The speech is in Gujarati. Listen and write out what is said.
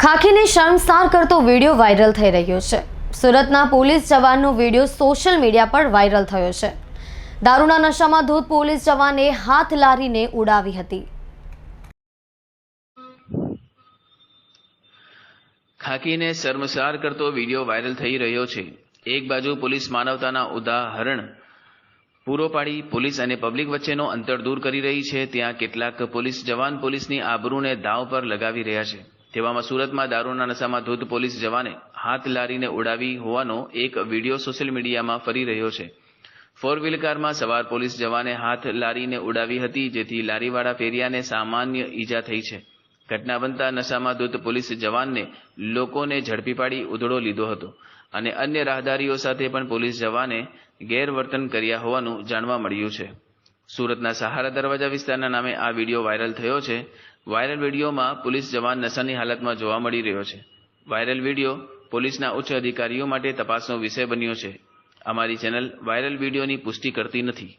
ખાખીને શર્મસાર કરતો વીડિયો વાયરલ થઈ રહ્યો છે. સુરતના પોલીસ જવાનનો વીડિયો સોશિયલ મીડિયા પર વાયરલ થયો છે. દારૂના નશામાં ધૂત પોલીસ જવાને હાથ લારીને ઉડાવી હતી. ખાકીને શર્મસાર કરતો વીડિયો વાયરલ થઈ રહ્યો છે. એક બાજુ પોલીસ માનવતાના ઉદાહરણ પૂરો પાડી પોલીસ અને પબ્લિક વચ્ચેનો અંતર દૂર કરી રહી છે. ત્યાં કેટલાક પોલીસ જવાન પોલીસની આબરૂને દાવ પર લગાવી રહ્યા છે. તેવામાં સુરતમાં દારૂના નશામાં ધૂત પોલીસ જવાને હાથ લારીને ઉડાવી હોવાનો એક વીડિયો સોશિયલ મીડિયામાં ફરી રહ્યો છે. ફોર વ્હીલ કારમાં સવાર પોલીસ જવાને હાથ લારીને ઉડાવી હતી, જેથી લારીવાળા ફેરિયાને સામાન્ય ઈજા થઈ છે. ઘટના બનતા નશામાં ધૂત પોલીસ જવાનને લોકોને ઝડપી પાડી ઉધડો લીધો હતો અને અન્ય રાહદારીઓ સાથે પણ પોલીસ જવાને ગેરવર્તન કર્યા હોવાનું જાણવા મળ્યું છે. સુરતના સહારા દરવાજા વિસ્તારના નામે આ વીડિયો વાયરલ થયો છે. વાયરલ વિડીયોમાં પોલીસ જવાન નશાની હાલતમાં જોવા મળી રહ્યો છે. વાયરલ વીડિયો પોલીસના ઉચ્ચ અધિકારીઓ માટે તપાસનો વિષય બન્યો છે. અમારી ચેનલ વાયરલ વિડીયોની પુષ્ટિ કરતી નથી.